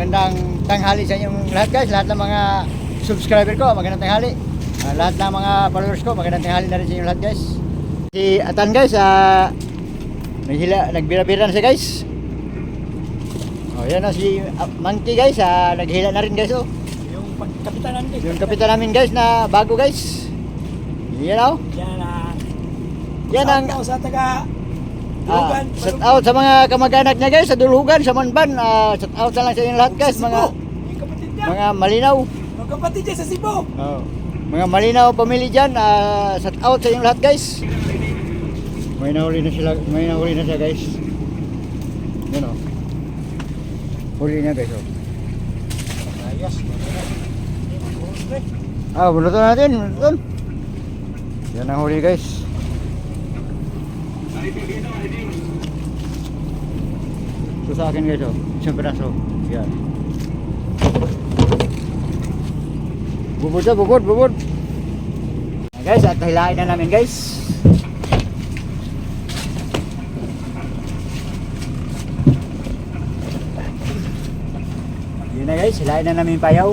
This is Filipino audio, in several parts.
magandang tanghali sa inyong lahat guys. Lahat ng mga subscriber ko, magandang tanghali. Ah, lahat ng mga followers ko, magandang tanghali na rin sa inyong lahat guys. Si Atan guys, ah, naghila, nagbira-bira na siya guys. Oh, yan na si ah, Monkey guys, ah, naghila na rin guys oh. Yung pagkapitanan din. Yung kapitan namin guys na bago guys. Yan oh. Yan na. Yan ang sa taga Ah, shout out sa mga kamag-anak niya guys sa Dulhugan, sa Manban. Ah, shout out na lang sa inyo lahat guys, mga mga malinaw. Mga kapatid niya sa Cebu. Oh. Mga malinaw pamilya diyan, ah, shout out sa inyo lahat guys. May nahuli na sila, may nahuli na siya guys. Yan oh. Huli niya guys oh. Ayos. Ah, bunutan natin, bunutan. Yan ang huli guys. So sa akin guys oh, isang piraso. Yan. Bubod na, bubod, bubod. Guys, at hilain na namin guys. Yun na guys, hilain na namin payaw.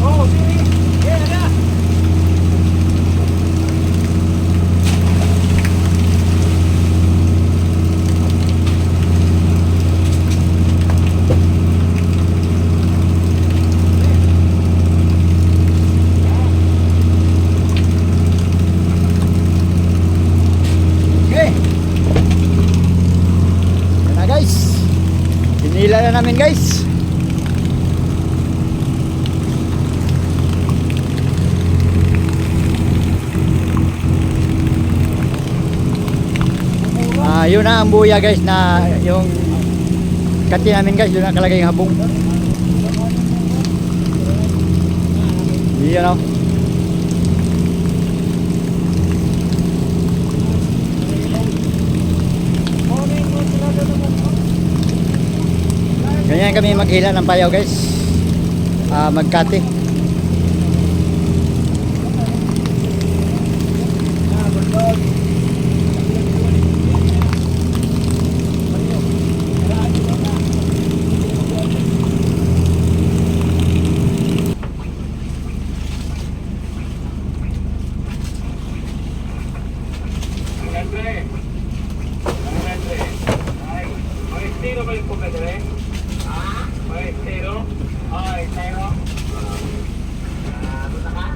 Oh, sige. Yan na. Okay. Yan na guys. Pinila na namin guys. Ah, yun na ang buya guys na yung kati namin guys, yun nakalagay yung habong. Yan o. Ganyan kami maghila ng payaw guys. Ah, magkati. Maestro ba yung pagkadali? Ah, maestro? Ay, pero? Ah, ano na ka?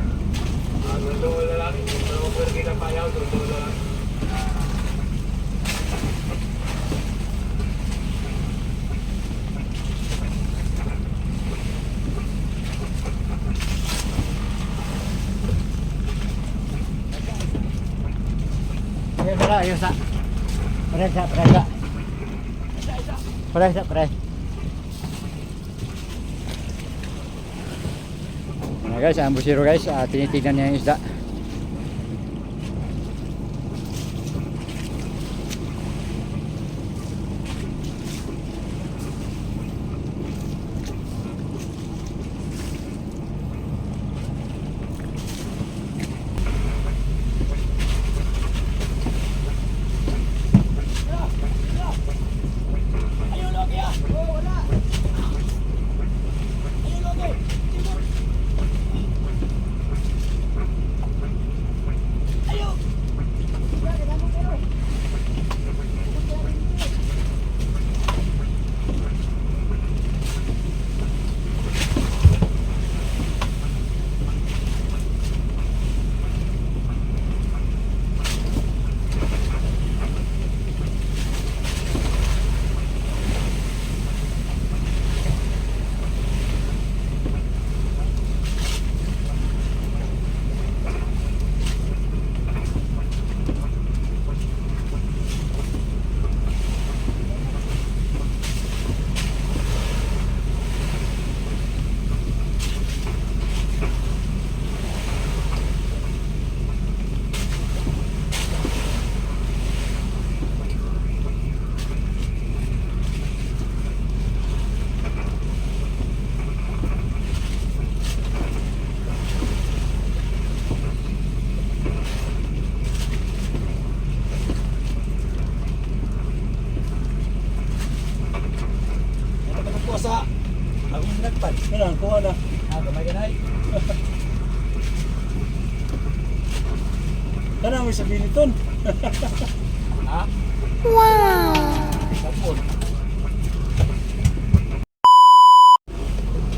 Ah, dulo na lang. Dulo na lang. Na, ayun sa. Pare sa, pare sa. Pare sa, Ano guys, ang busiro guys, ah, tinitignan niya yung isda. Ayun, Loki ah. Oh, wala. Ayun, Loki. ko sa akong nagpad. Ano, kuha na. Ah, gamay ganay. May sabihin ito. Ha? Sapon.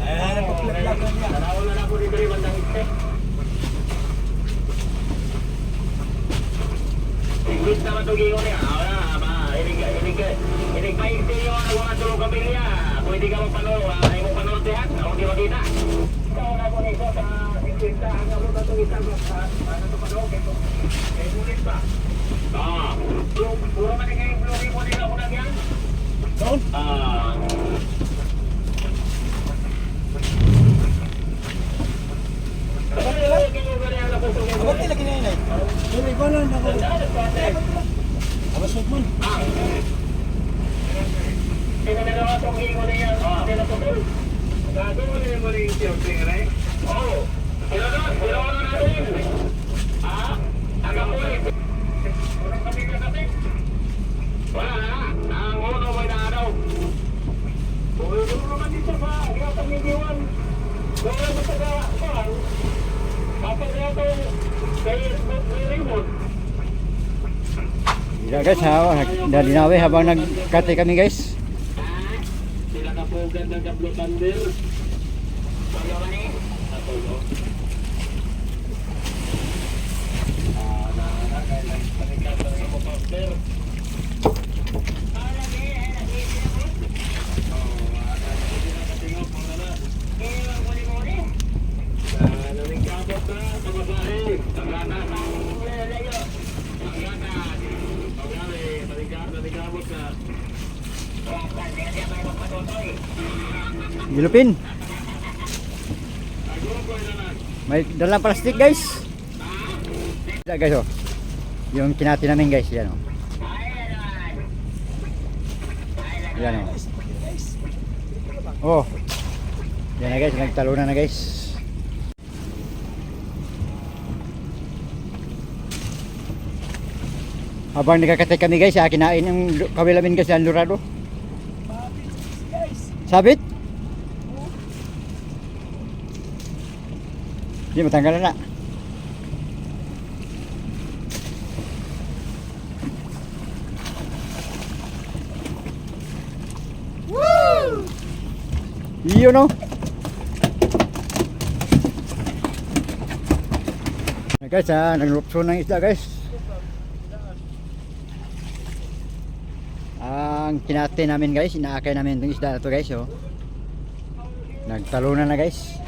Eh, nagpa-vlog niya. Tanaw na po dito rin bandang iste. English naman ito gingo niya. Ah, Wala, ba, inig, inig, inig pa yung ano, mga tulong kapilya. Pwede ka magpanood, ah, ay mo panood diyan, ako di makita. Ikaw na po nito sa 50, ang ako na ito isa, sa, ano ito panood, ito, eh, sulit ba? Ah, puro, puro man yung vlogging mo nila ko na yan. Doon. Ah, Abot nila kinay Dili ba na ako. Abas Iya guys, ha, dari nawe habang nagkate kami guys. Sila ka po ganda ng blue candle. Ano ni? Ako no. Ah, na na kaya lang panikat sa mo pastor. Gilupin. May dalang plastic guys. Guys oh. Yung kinati namin guys, yan oh. Yan oh. Oh. Yan na guys, nagtalunan na guys. Habang nagkakatay kami guys, ah, kinain lu- kawilamin guys, ang lurado. Sabit? Hindi, matanggal na. Iyo no. Nah, guys, ah, naglupso ng isda guys. Ang kinate namin guys, inaakay namin itong isda na to guys oh. Nagtalunan na guys.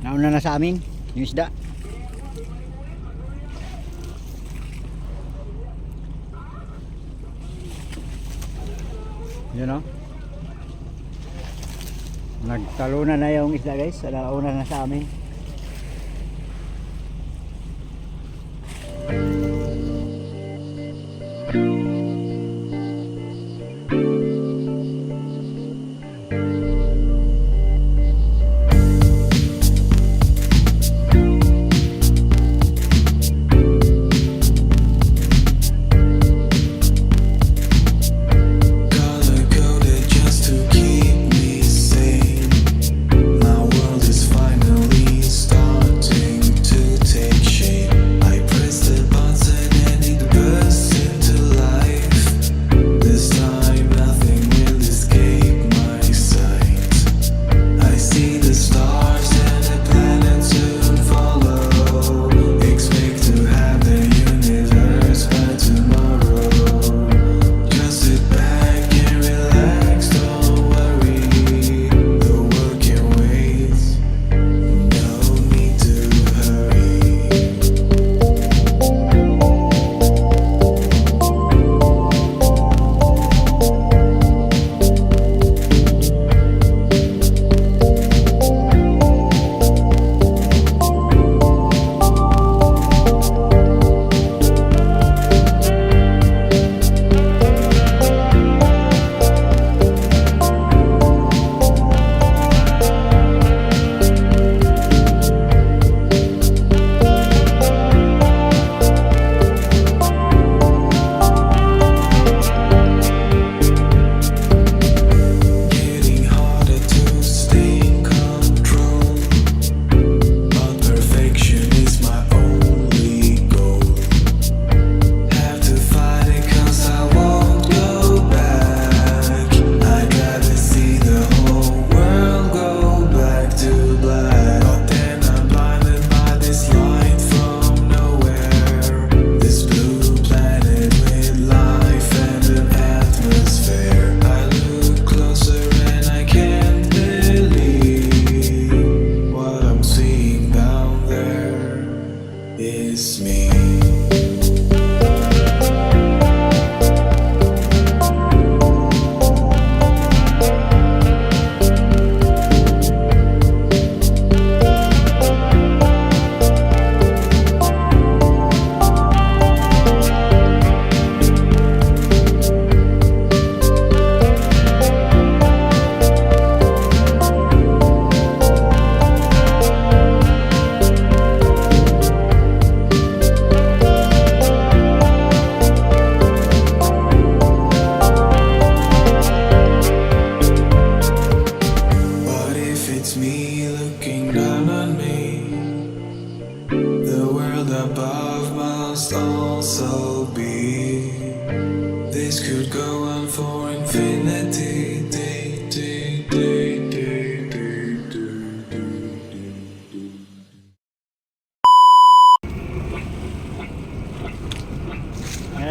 Nauna na sa amin yung isda. Yun oh. Nagtalunan na yung isda guys. Nauna na sa amin.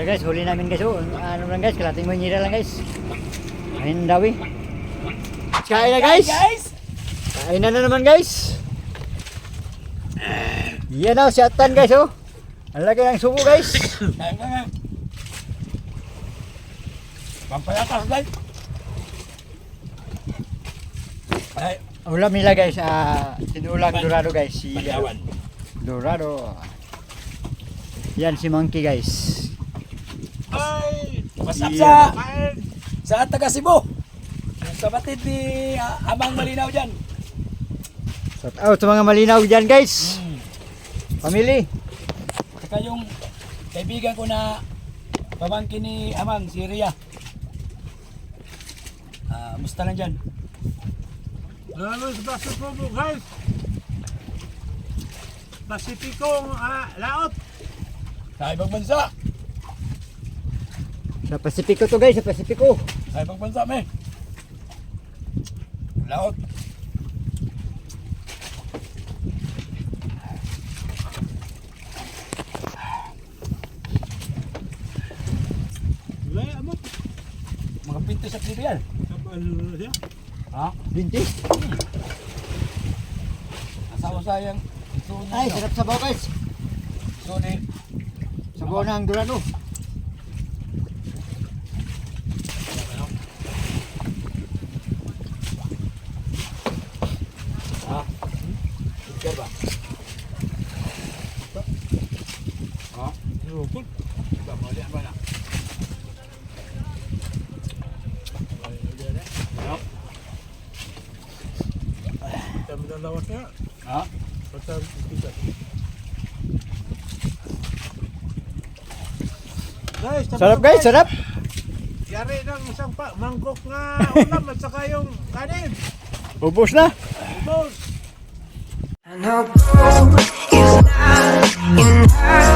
Guys, huli namin guys. Oh, ano lang guys, kalating manyira lang guys. Ayun dawi. Kain na guys. Kain na na naman guys. Yan na, si Atan guys oh. Ang laki ng subo guys. Pampayatas, guys. Ay, Ulam nila guys, ah, sinulang dorado guys. Si Palawan. Dorado. Yan si Monkey guys. Ay! What's up sa... Sa taga Cebu. Sa batid ni ah, Amang Malinaw dyan. Shout out sa mga malinaw dyan guys. Family. Saka yung kaibigan ko na pamangkin ni Amang, si Ria. Ah, musta lang dyan? Lalo sa basketball mo, guys. Pasipikong ah, laot. Sa ibang bansa. Sa Pasipiko to guys, sa Pasipiko. Sa ibang bansa, me. Laot. Wala, amo. Mga pinto sa trivial. Ha? Binti. Asawa sayang. Ito Ay, sarap sabaw guys. Ito ni. Sabaw ng dorado. Ha? Ito ba? Ha? Rupot. Ba, mali ba na? Niya. Ha? Basta kita. Guys, Sarap guys, sarap. Yari ng isang pa, mangkok nga ulam at saka yung kanin. Ubus na. Boss. I know is not enough.